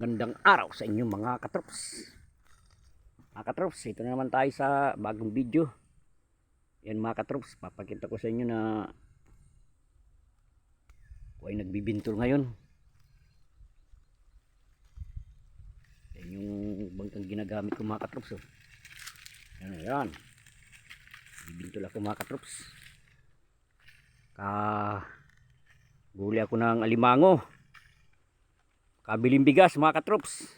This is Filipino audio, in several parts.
Magandang araw sa inyo mga katrops. Mga katrops, ito na naman tayo sa bagong video. Yan mga katrops, papakita ko sa inyo na ako ay nagbibintol ngayon. Yan yung bangkang ginagamit ko mga katrops. Oh. Yan, yan. Bibintol ako mga katrops. Ka Guli ako ng alimango. Kabiling bigas mga katrops.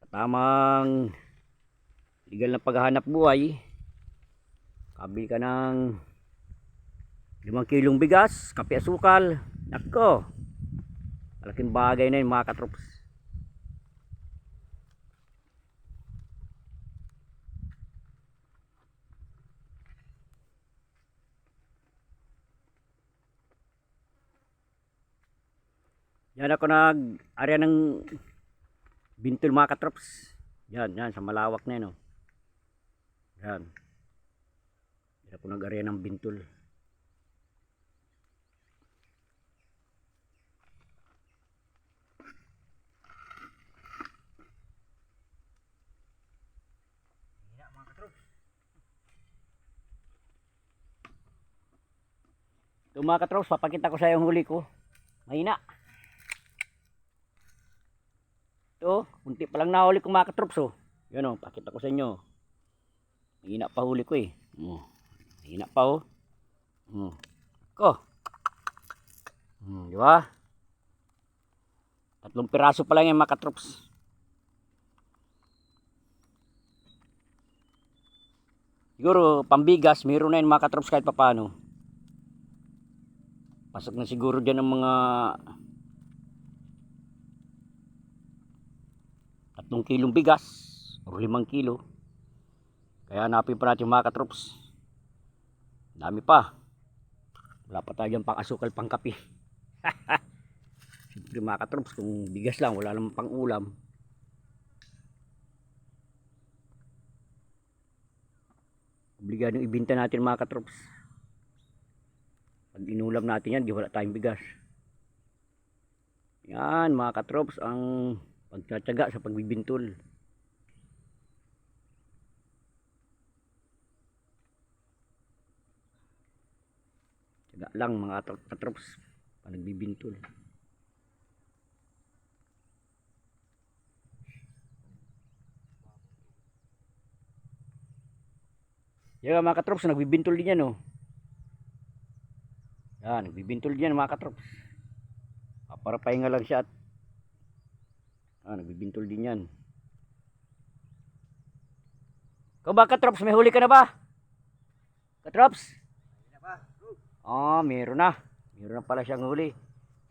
Sa tamang legal na paghahanap buhay. Kabili ka ng limang kilong bigas, kape asukal. Nako. Malaking bagay na yun mga katrops. Yan ako nag area ng bintol mga katrops. Yan, yan, sa malawak na yun. Oh. Yan. Yan ako nag area ng bintol. Ito mga katrops, papakita ko sa yung huli ko. Mahina. Ito, kunti pa lang nahuli ko mga katrops oh. Yan oh, pakita ko sa inyo. Mahina pa huli ko eh. Oh. Mahina pa oh. Hmm. Ko. Hmm, di ba? Tatlong piraso pa lang yung mga katrops. Siguro, pambigas, meron na yun mga katrops kahit papano. Pasok na siguro dyan ang mga tatlong kilong bigas o limang kilo. Kaya hanapin pa natin mga katrops. Dami pa. Wala pa tayo dyan pang asukal, pang kape. Siyempre mga katrops, kung bigas lang, wala namang pang ulam. Obligado ibinta natin mga katrops. Pag inulam natin yan, di wala tayong bigas. Yan mga katrops, ang pagtsatsaga sa pagbibintol. Tsaga lang mga katro- katrops, pag nagbibintol. Yan mga katrops, nagbibintol din yan oh. Yan, nagbibintol din yan mga katrops. Para pahinga lang siya at ah, nagbibintol din yan. Ikaw ba katrops, may huli ka na ba? Katrops? Ah, meron na. Meron na pala siyang huli.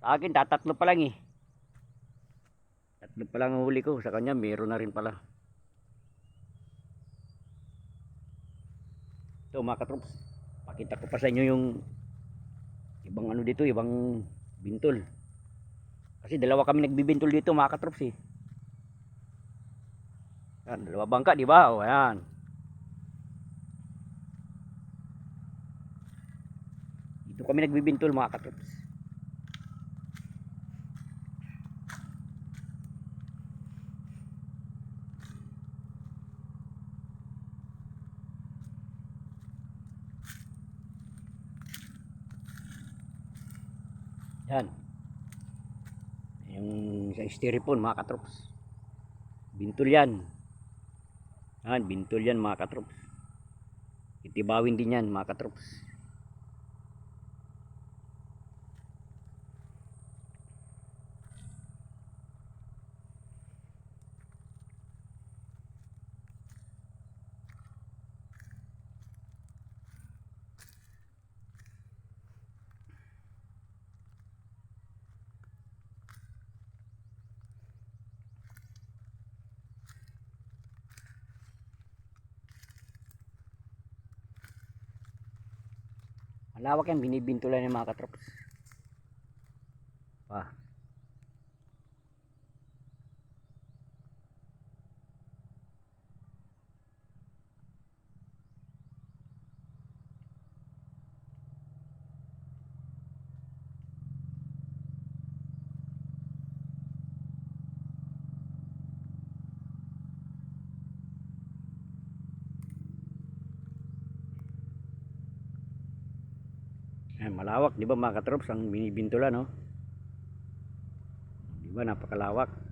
Sa akin, tatatlo pa lang eh. Tatlo pa lang ang huli ko. Sa kanya, meron na rin pala. Ito mga katrops. Pakita ko pa sa inyo yung ibang ano dito, ibang bintol. Kasi dalawa kami nagbibintol dito mga katrops eh. Yan, dalawa bangka, di ba? O, ayan. Dito kami nagbibintol mga katrops. Yan. Yung sa styrofoam mga katrops. Bintol yan. Yan, bintol yan mga katrops. Itibawin din yan mga katrops. Malawak yan, binibintulan ng mga katrops. Pa. Malawak, di ba mga katrops, ang binibintula, no? Di ba, napakalawak.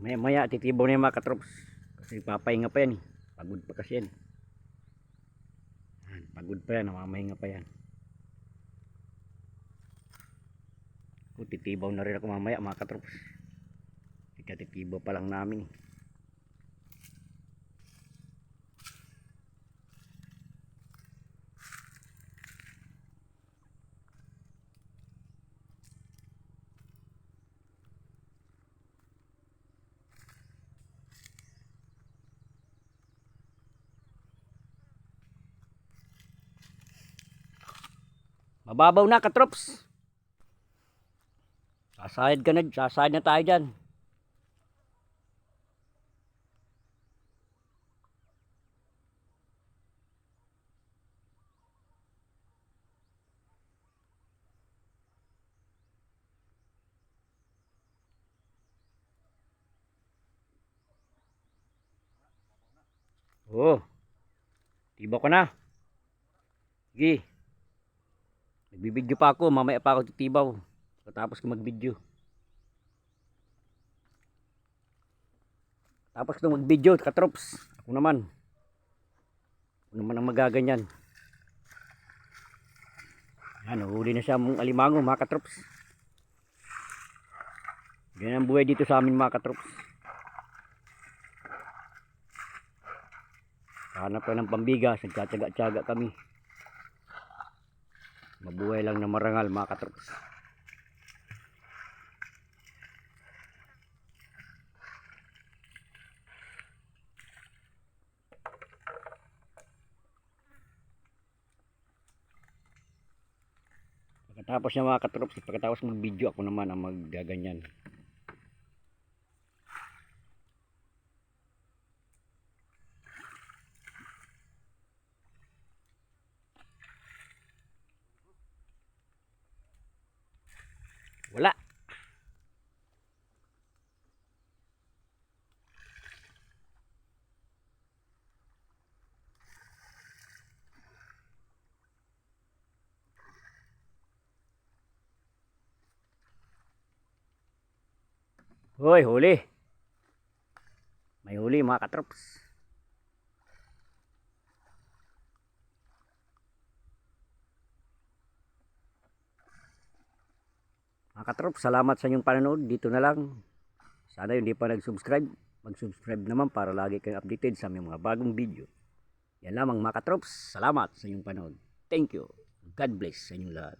Maya maya titibaw na yung mga katrops. Kasi papahinga pa yan eh. Pagod pa kasi yan. Yan, pagod pa yan, namamahinga pa yan. Ako, titibaw na rin ako mamaya mga katrops. Ikatitibaw pa lang namin. eh. Mababaw na katrops. Sasayad ka na, sasayad na tayo dyan. Oh. Tibaw ka na. Sige. Nagbibideo pa ako, mamaya pa ako titibaw. Tapos ko magbideo. Tapos ko magbideo, katrops. Ako naman. Ako naman ang magaganyan. Yan, huli na siya mong alimango, mga katrops. Ganyan ang buhay dito sa amin, mga katrops. Hanap ka ng pambigas, nagtsatsaga-tsaga kami. Mabuhay lang na marangal mga katrops. Pagkatapos niya mga katrops, pagkatapos mag-video ako naman ang maggaganyan. Wala. Hoy, huli. May huli mga katrops. Mga katrops, salamat sa inyong panonood. Dito na lang. Sana yung hindi pa nag-subscribe, mag-subscribe naman para lagi kayong updated sa aming mga bagong video. Yan lamang mga katrops. Salamat sa inyong panonood. Thank you. God bless sa inyong lahat.